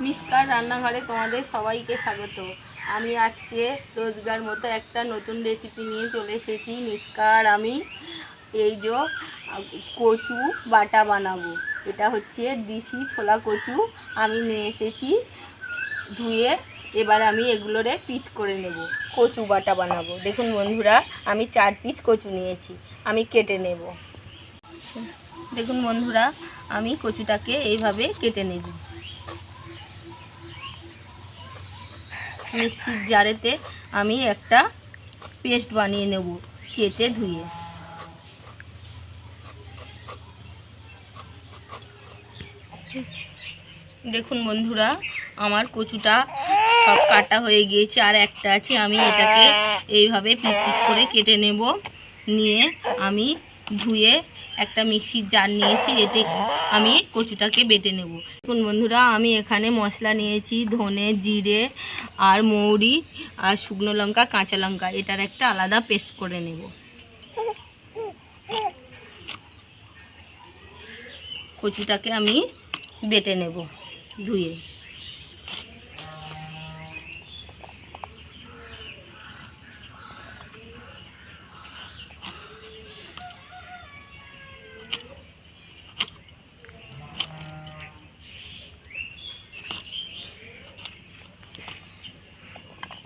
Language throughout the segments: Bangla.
মিসকার রান্নাঘরে তোমাদের সবাইকে স্বাগত। আমি আজকে রোজগার মতো একটা নতুন রেসিপি নিয়ে চলে এসেছি মিসকার। আমি এই যে, কচু বাটা বানাবো। এটা হচ্ছে দিশি ছোলা কচু। আমি নিয়ে এসেছি ধুয়ে। এবার আমি এগুলোরে পিচ করে নেব। কচু বাটা বানাবো। দেখুন বন্ধুরা, আমি চার পিচ কচু নিয়েছি। আমি কেটে নেব। দেখুন বন্ধুরা, আমি কচুটাকে এইভাবে কেটে নেব। মিক্সির জারেতে আমি একটা পেস্ট বানিয়ে নেব, কেটে ধুয়ে। দেখুন বন্ধুরা, আমার কচুটা সব কাটা হয়ে গিয়েছে, আর একটা আছে, আমি এটাকে এইভাবে পিস পিস করে কেটে নেব, নিয়ে আমি ধুয়ে একটা মিক্সির জার নিয়েছি, এতে আমি কচুটাকে বেটে নেব। দেখুন বন্ধুরা, আমি এখানে মশলা নিয়েছি, ধনে, জিরে আর মৌরি আর শুকনো লঙ্কা, কাঁচা লঙ্কা, এটার একটা আলাদা পেস্ট করে নেব। কচুটাকে আমি বেটে নেব ধুয়ে।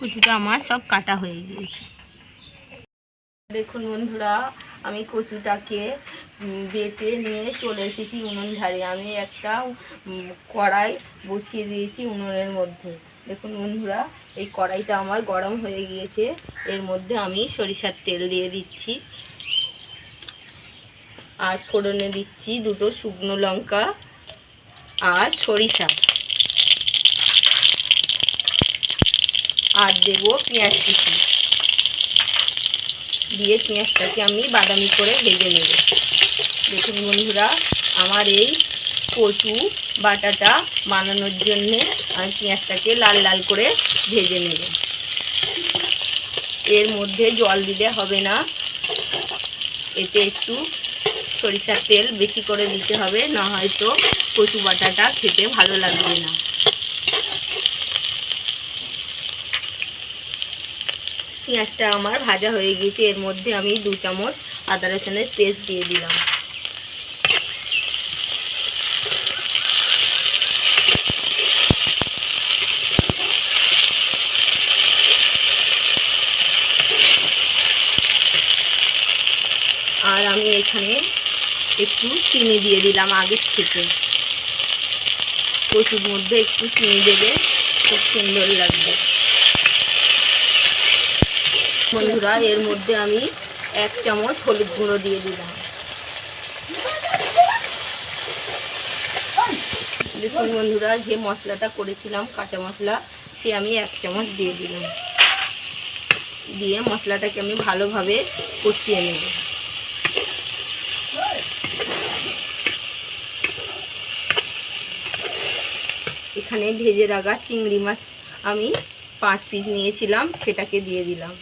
কচুটা আমার সব কাটা হয়ে গিয়েছে। দেখুন বন্ধুরা, আমি কচুটাকে বেটে নিয়ে চলে এসেছি উনুন ধারে। আমি একটা কড়াই বসিয়ে দিয়েছি উনুনের মধ্যে। দেখুন বন্ধুরা, এই কড়াইটা আমার গরম হয়ে গিয়েছে। এর মধ্যে আমি সরিষার তেল দিয়ে দিচ্ছি। আর ফোড়নে দিচ্ছি দুটো শুকনো লঙ্কা আর সরিষা। আর দেবো পেঁয়াজ কুচি। দিয়ে পেঁয়াজটাকে আমি বাদামি করে ভেজে নেব। দেখুন বন্ধুরা, আমার এই কচু বাটাটা বানানোর জন্যে আমি পেঁয়াজটাকে লাল লাল করে ভেজে নেব। এর মধ্যে জল দিলে হবে না। এতে একটু সরিষার তেল বেশি করে দিতে হবে, না হয়তো কচু বাটাটা খেতে ভালো লাগবে না। পেঁয়াজটা আমার ভাজা হয়ে গিয়েছে, এর মধ্যে আমি দু চামচ আদা রসুনের পেস্ট দিয়ে দিলাম। আর আমি এখানে একটু চিনি দিয়ে দিলাম আগের থেকে। কচুর মধ্যে একটু চিনি দেবে খুব সুন্দর লাগবে। বন্ধুরা এর মধ্যে আমি এক চামচ হলুদ গুঁড়ো দিয়ে দিলাম। দেখুন বন্ধুরা, যে মশলাটা করেছিলাম, কাঁচা মশলা, সে আমি এক চামচ দিয়ে দিলাম। দিয়ে মশলাটাকে আমি ভালোভাবে কষিয়ে নেব। এখানে ভেজে রাখা চিংড়ি মাছ আমি পাঁচ পিস নিয়েছিলাম, সেটাকে দিয়ে দিলাম।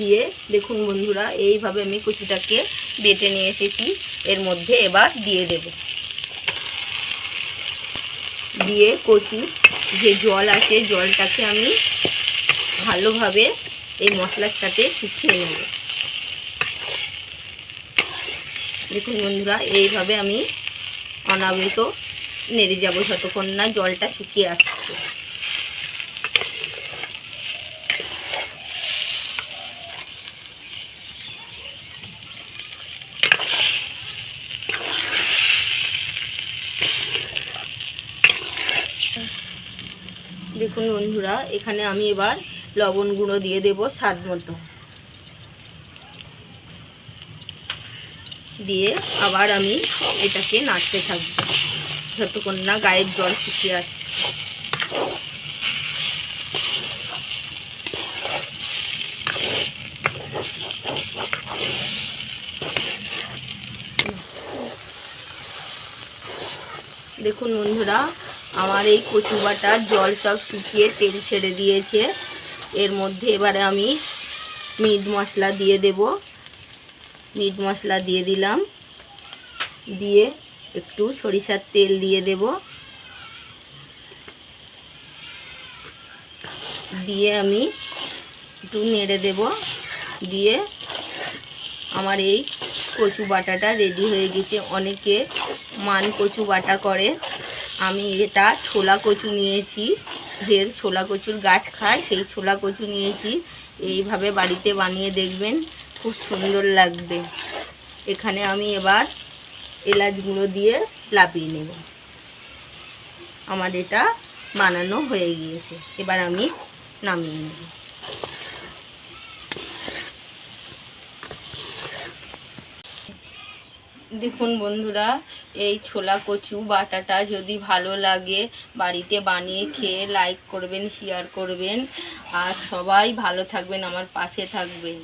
দিয়ে দেখুন বন্ধুরা, এইভাবে আমি কচুটাকে বেটে নিয়ে এসেছি। এর মধ্যে এবার দিয়ে দেব। দিয়ে কচু যে জল আছে, জলটাকে আমি ভালোভাবে এই মশলার সাথে শুকিয়ে নেব। দেখুন বন্ধুরা, এইভাবে আমি অনাবৃত নেড়ে যাব যতক্ষণ না জলটা শুকিয়ে আসছে। দেখুন বন্ধুরা, এখানে আমি এবার লবণ গুঁড়ো দিয়ে দেব স্বাদ মতো। দিয়ে আবার আমি এটাকে নাড়তে থাকব, যতক্ষণ না গায়ের জল শুকিয়ে আসছে। দেখুন বন্ধুরা আমার এই কচু বাটার জল সব শুকিয়ে তেল ছেড়ে দিয়েছে। এর মধ্যে এবারে আমি মিট মশলা দিয়ে দেব। মিট মশলা দিয়ে দিলাম। দিয়ে একটু সরিষার তেল দিয়ে দেব। দিয়ে আমি একটু নেড়ে দেব। দিয়ে আমার এই কচু বাটাটা রেডি হয়ে গেছে। অনেকে মান কচু বাটা করে। আমি এটা ছোলা কচু নিয়েছি। যে ছোলা কচুর গাছ খায়, সেই ছোলা কচু নিয়েছি। এইভাবে বাড়িতে বানিয়ে দেখবেন, খুব সুন্দর লাগবে। এখানে আমি এবার এলাচ গুঁড়ো দিয়ে লাপিয়ে নেব। আমার এটা বানানো হয়ে গিয়েছে। এবার আমি নামিয়ে নেব। দেখুন বন্ধুরা, এই ছোলা কচু বাটাটা যদি ভালো লাগে, বাড়িতে বানিয়ে খেয়ে লাইক করবেন শেয়ার করবেন। আর সবাই ভালো থাকবেন, আমার পাশে থাকবেন।